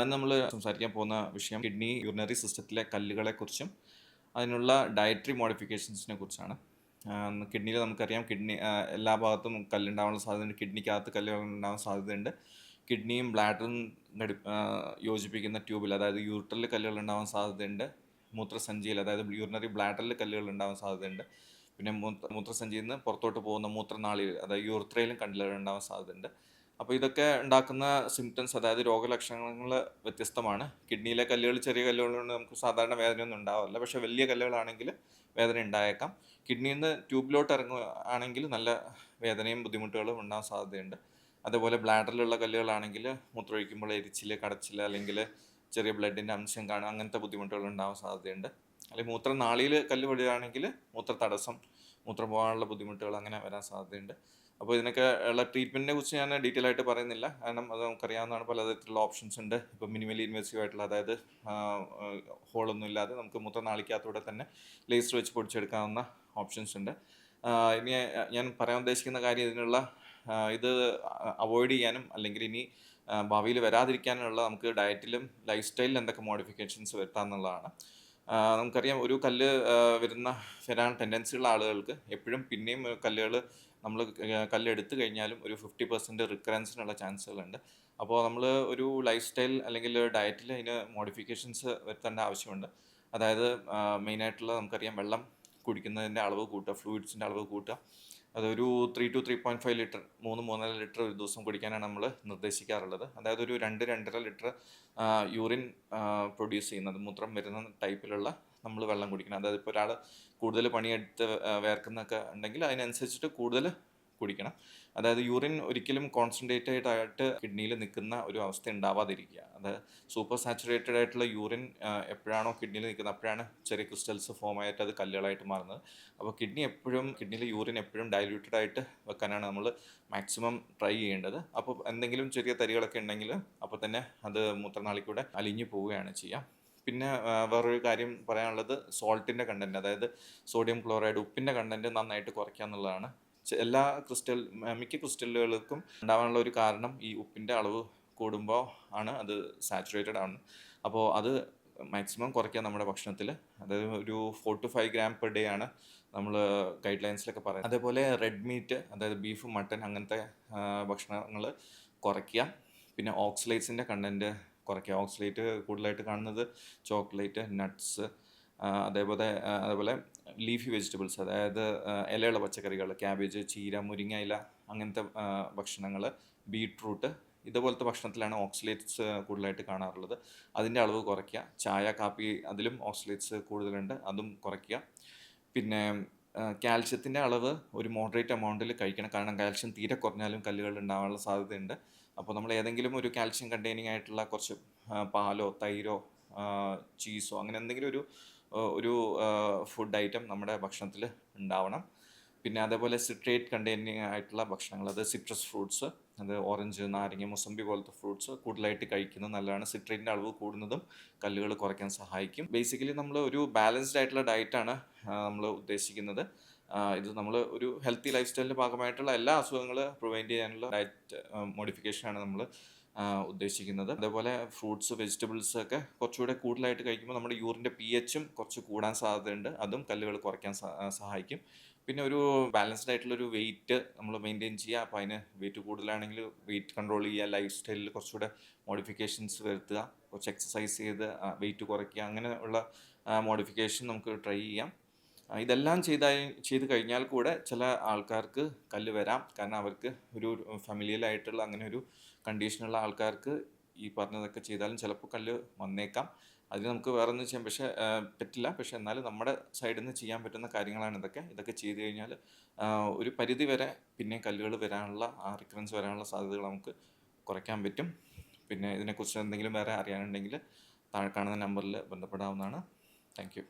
അത് നമ്മൾ സംസാരിക്കാൻ പോകുന്ന വിഷയം കിഡ്നി യൂറിനറി സിസ്റ്റത്തിലെ കല്ലുകളെ കുറിച്ചും അതിനുള്ള ഡയറ്ററി മോഡിഫിക്കേഷൻസിനെ കുറിച്ചാണ്. കിഡ്നിയിൽ നമുക്കറിയാം കിഡ്നി എല്ലാ ഭാഗത്തും കല്ലുണ്ടാവാനുള്ള സാധ്യതയുണ്ട് കിഡ്നിക്കകത്ത് കല്ലുകൾ ഉണ്ടാവാൻ സാധ്യതയുണ്ട്. കിഡ്നിയും ബ്ലാഡറും യോജിപ്പിക്കുന്ന ട്യൂബിൽ അതായത് യൂറിറ്ററിൽ കല്ലുകൾ ഉണ്ടാവാൻ സാധ്യതയുണ്ട്. മൂത്രസഞ്ചിയിൽ അതായത് യൂറിനറി ബ്ലാഡറിൽ കല്ലുകൾ ഉണ്ടാവാൻ സാധ്യതയുണ്ട്. പിന്നെ മൂത്ര മൂത്രസഞ്ചിയിൽ നിന്ന് പുറത്തോട്ട് പോകുന്ന മൂത്രനാളിയിൽ അതായത് യൂറിത്രയിലും കല്ലുകൾ ഉണ്ടാവാൻ സാധ്യതയുണ്ട്. അപ്പോൾ ഇതൊക്കെ ഉണ്ടാക്കുന്ന സിംറ്റംസ് അതായത് രോഗലക്ഷണങ്ങൾ വ്യത്യസ്തമാണ്. കിഡ്നിയിലെ കല്ലുകൾ ചെറിയ കല്ലുകളുണ്ട് നമുക്ക് സാധാരണ വേദനയൊന്നും ഉണ്ടാവില്ല. പക്ഷേ വലിയ കല്ലുകളാണെങ്കിൽ വേദന ഉണ്ടായേക്കാം. കിഡ്നിയിൽ നിന്ന് ട്യൂബിലോട്ട് ഇറങ്ങുകയാണെങ്കിൽ നല്ല വേദനയും ബുദ്ധിമുട്ടുകളും ഉണ്ടാകാൻ സാധ്യതയുണ്ട്. അതേപോലെ ബ്ലാഡറിലുള്ള കല്ലുകളാണെങ്കിൽ മൂത്രമൊഴിക്കുമ്പോൾ എരിച്ചിൽ കടച്ചിൽ അല്ലെങ്കിൽ ചെറിയ ബ്ലഡിന്റെ അംശം കാണുക അങ്ങനത്തെ ബുദ്ധിമുട്ടുകൾ ഉണ്ടാകാൻ സാധ്യതയുണ്ട്. അല്ലെങ്കിൽ മൂത്രനാളിയിൽ കല്ല് പെടുകയാണെങ്കിൽ മൂത്ര തടസ്സം മൂത്രം പോകാനുള്ള ബുദ്ധിമുട്ടുകൾ അങ്ങനെ വരാൻ സാധ്യതയുണ്ട്. അപ്പോൾ ഇതിനൊക്കെ ഉള്ള ട്രീറ്റ്മെന്റിനെ കുറിച്ച് ഞാൻ ഡീറ്റെയിൽ ആയിട്ട് പറയുന്നില്ല. കാരണം അത് നമുക്കറിയാവുന്നതാണ് പലതരത്തിലുള്ള ഓപ്ഷൻസ് ഉണ്ട്. ഇപ്പോൾ മിനിമലി ഇൻവെസീവ് ആയിട്ടുള്ള അതായത് ഹോളൊന്നും ഇല്ലാതെ നമുക്ക് മൂത്രനാളിക്കകത്തൂടെ തന്നെ ലേസർ വെച്ച് പൊടിച്ചെടുക്കാവുന്ന ഓപ്ഷൻസ് ഉണ്ട്. ഇനി ഞാൻ പറയാൻ ഉദ്ദേശിക്കുന്ന കാര്യം ഇതിനുള്ള ഇത് അവോയ്ഡ് ചെയ്യാനും അല്ലെങ്കിൽ ഇനി ഭാവിയിൽ വരാതിരിക്കാനുള്ള നമുക്ക് ഡയറ്റിലും ലൈഫ് സ്റ്റൈലിലും എന്തൊക്കെ മോഡിഫിക്കേഷൻസ് വരുത്താമെന്നുള്ളതാണ് നമുക്കറിയാം ഒരു കല്ല് വരുന്ന വരാൻ ടെൻഡൻസിയുള്ള ആളുകൾക്ക് എപ്പോഴും പിന്നെയും കല്ലുകൾ നമ്മൾ കല്ല് എടുത്തു കഴിഞ്ഞാലും ഒരു ഫിഫ്റ്റി പെർസെന്റ് റിക്കറൻസിനുള്ള ചാൻസുകളുണ്ട്. അപ്പോൾ നമ്മൾ ഒരു ലൈഫ് സ്റ്റൈൽ അല്ലെങ്കിൽ ഡയറ്റിൽ അതിന് മോഡിഫിക്കേഷൻസ് വരുത്തേണ്ട ആവശ്യമുണ്ട്. അതായത് മെയിനായിട്ടുള്ള നമുക്കറിയാം വെള്ളം കുടിക്കുന്നതിന്റെ അളവ് കൂട്ടുക ഫ്ലൂയിഡ്സിന്റെ അളവ് കൂട്ടുക. അതൊരു three two three point five litre മൂന്ന് മൂന്നര ലിറ്റർ ഒരു ദിവസം കുടിക്കാനാണ് നമ്മൾ നിർദ്ദേശിക്കാറുള്ളത്. അതായത് ഒരു രണ്ട് രണ്ടര ലിറ്റർ യൂറിൻ പ്രൊഡ്യൂസ് ചെയ്യുന്നത് മൂത്രം വരുന്ന ടൈപ്പിലുള്ള നമ്മൾ വെള്ളം കുടിക്കണം. അതായത് ഇപ്പോൾ ഒരാൾ കൂടുതൽ പണിയെടുത്ത് വേർക്കുന്നൊക്കെ ഉണ്ടെങ്കിൽ അതിനനുസരിച്ചിട്ട് കൂടുതൽ കുടിക്കണം. അതായത് യൂറിൻ ഒരിക്കലും കോൺസെൻട്രേറ്റഡ് ആയിട്ട് കിഡ്നിയിൽ നിൽക്കുന്ന ഒരു അവസ്ഥ ഉണ്ടാവാതിരിക്കുക അത് സൂപ്പർ സാച്ചുറേറ്റഡ് ആയിട്ടുള്ള യൂറിൻ എപ്പോഴാണോ കിഡ്നിയിൽ നിൽക്കുന്നത് അപ്പോഴാണ് ചെറിയ ക്രിസ്റ്റൽസ് ഫോം ആയിട്ട് അത് കല്ലുകളായിട്ട് മാറുന്നത്. അപ്പോൾ കിഡ്നി എപ്പോഴും കിഡ്നിയിൽ യൂറിൻ എപ്പോഴും ഡൈല്യൂട്ടഡ് ആയിട്ട് വെക്കാനാണ് നമ്മൾ മാക്സിമം ട്രൈ ചെയ്യേണ്ടത്. അപ്പോൾ എന്തെങ്കിലും ചെറിയ തരികളൊക്കെ ഉണ്ടെങ്കിൽ അപ്പോൾ തന്നെ അത് മൂത്രനാളിക്കൂടെ അലിഞ്ഞു പോവുകയാണ് ചെയ്യുക പിന്നെ വേറൊരു കാര്യം പറയാനുള്ളത് സോൾട്ടിന്റെ കണ്ടന്റ് അതായത് സോഡിയം ക്ലോറൈഡ് ഉപ്പിന്റെ കണ്ടന്റ് നന്നായിട്ട് കുറയ്ക്കുക എന്നുള്ളതാണ്. എല്ലാ ക്രിസ്റ്റൽ മിക്ക ക്രിസ്റ്റലുകൾക്കും ഉണ്ടാവാനുള്ള ഒരു കാരണം ഈ ഉപ്പിന്റെ അളവ് കൂടുമ്പോൾ ആണ് അത് സാച്ചുറേറ്റഡ് ആണ്. അപ്പോൾ അത് മാക്സിമം കുറയ്ക്കുക നമ്മുടെ ഭക്ഷണത്തിൽ അതായത് ഒരു four two five gram per day ആണ് നമ്മൾ ഗൈഡ് ലൈൻസിലൊക്കെ പറയുന്നത്. അതേപോലെ റെഡ് മീറ്റ് അതായത് ബീഫ് മട്ടൻ അങ്ങനത്തെ ഭക്ഷണങ്ങൾ കുറയ്ക്കുക. പിന്നെ ഓക്സിലൈറ്റ്സിന്റെ കണ്ടന്റ് കുറയ്ക്കുക. ഓക്സലേറ്റ് കൂടുതലായിട്ട് കാണുന്നത് ചോക്ലേറ്റ് നട്ട്സ് അതേപോലെ അതേപോലെ ലീഫി വെജിറ്റബിൾസ് അതായത് ഇലയുള്ള പച്ചക്കറികൾ ക്യാബേജ് ചീര മുരിങ്ങ ഇല അങ്ങനത്തെ ഭക്ഷണങ്ങൾ ബീട്രൂട്ട് ഇതുപോലത്തെ ഭക്ഷണത്തിലാണ് ഓക്സിലേറ്റ്സ് കൂടുതലായിട്ട് കാണാറുള്ളത്. അതിന്റെ അളവ് കുറയ്ക്കുക. ചായ കാപ്പി അതിലും ഓക്സിലേറ്റ്സ് കൂടുതലുണ്ട്. അതും കുറയ്ക്കുക. പിന്നെ കാൽഷ്യത്തിന്റെ അളവ് ഒരു മോഡറേറ്റ് എമൗണ്ടിൽ കഴിക്കണം. കാരണം കാൽഷ്യം തീരെ കുറഞ്ഞാലും കല്ലുകൾ ഉണ്ടാവാനുള്ള സാധ്യതയുണ്ട്. അപ്പോൾ നമ്മൾ ഏതെങ്കിലും ഒരു കാൽഷ്യം കണ്ടെയ്നിങ് ആയിട്ടുള്ള കുറച്ച് പാലോ തൈരോ ചീസോ അങ്ങനെ എന്തെങ്കിലും ഒരു ഒരു ഫുഡ് ഐറ്റം നമ്മുടെ ഭക്ഷണത്തിൽ ഉണ്ടാവണം. പിന്നെ അതേപോലെ സിട്രേറ്റ് കണ്ടെയ്നിങ് ആയിട്ടുള്ള ഭക്ഷണങ്ങൾ അത് സിട്രസ് ഫ്രൂട്ട്സ് അത് ഓറഞ്ച് നാരങ്ങ മുസമ്പി പോലത്തെ ഫ്രൂട്ട്സ് കൂടുതലായിട്ട് കഴിക്കുന്നത് നല്ലതാണ്. സിട്രേറ്റിന്റെ അളവ് കൂടുന്നതും കല്ലുകൾ കുറയ്ക്കാൻ സഹായിക്കും. ബേസിക്കലി നമ്മൾ ഒരു ബാലൻസ്ഡ് ആയിട്ടുള്ള ഡയറ്റാണ് നമ്മൾ ഉദ്ദേശിക്കുന്നത്. ഇത് നമ്മൾ ഒരു ഹെൽത്തി ലൈഫ് സ്റ്റൈലിന്റെ ഭാഗമായിട്ടുള്ള എല്ലാ അസുഖങ്ങൾ പ്രിവെന്റ് ചെയ്യാനുള്ള ഡയറ്റ് മോഡിഫിക്കേഷനാണ് നമ്മൾ ഉദ്ദേശിക്കുന്നത്. അതേപോലെ ഫ്രൂട്ട്സ് വെജിറ്റബിൾസ് ഒക്കെ കുറച്ചുകൂടെ കൂടുതലായിട്ട് കഴിക്കുമ്പോൾ നമ്മുടെ യൂറിന്റെ പി എച്ചും കുറച്ച് കൂടാൻ സാധ്യതയുണ്ട്. അതും കല്ലുകൾ കുറയ്ക്കാൻ സഹായിക്കും. പിന്നെ ഒരു ബാലൻസ്ഡ് ആയിട്ടുള്ള ഒരു വെയിറ്റ് നമ്മൾ മെയിന്റെയിൻ ചെയ്യുക. അപ്പോൾ അതിന് വെയിറ്റ് കൂടുതലാണെങ്കിൽ വെയിറ്റ് കൺട്രോൾ ചെയ്യുക ലൈഫ് സ്റ്റൈലിൽ കുറച്ചുകൂടെ മോഡിഫിക്കേഷൻസ് വരുത്തുക. കുറച്ച് എക്സസൈസ് ചെയ്ത് വെയിറ്റ് കുറയ്ക്കുക. അങ്ങനെയുള്ള മോഡിഫിക്കേഷൻ നമുക്ക് ട്രൈ ചെയ്യാം. ഇതെല്ലാം ചെയ്താൽ ചെയ്ത് കഴിഞ്ഞാൽ കൂടെ ചില ആൾക്കാർക്ക് കല്ല് വരാം. കാരണം അവർക്ക് ഒരു ഫാമിലിയിലായിട്ടുള്ള അങ്ങനെ ഒരു കണ്ടീഷനുള്ള ആൾക്കാർക്ക് ഈ പറഞ്ഞതൊക്കെ ചെയ്താലും ചിലപ്പോൾ കല്ല് വന്നേക്കാം. അതിന് നമുക്ക് വേറെ ഒന്നും ചെയ്യാൻ പക്ഷേ പറ്റില്ല. പക്ഷേ എന്നാലും നമ്മുടെ സൈഡിൽ നിന്ന് ചെയ്യാൻ പറ്റുന്ന കാര്യങ്ങളാണ് ഇതൊക്കെ. ഇതൊക്കെ ചെയ്ത് കഴിഞ്ഞാൽ ഒരു പരിധി വരെ പിന്നെ കല്ലുകൾ വരാനുള്ള ആ റിക്കറൻസ് വരാനുള്ള സാധ്യതകൾ നമുക്ക് കുറയ്ക്കാൻ പറ്റും. പിന്നെ ഇതിനെക്കുറിച്ച് എന്തെങ്കിലും വേറെ അറിയാനുണ്ടെങ്കിൽ താഴെ കാണുന്ന നമ്പറിൽ ബന്ധപ്പെടാവുന്നതാണ്. താങ്ക്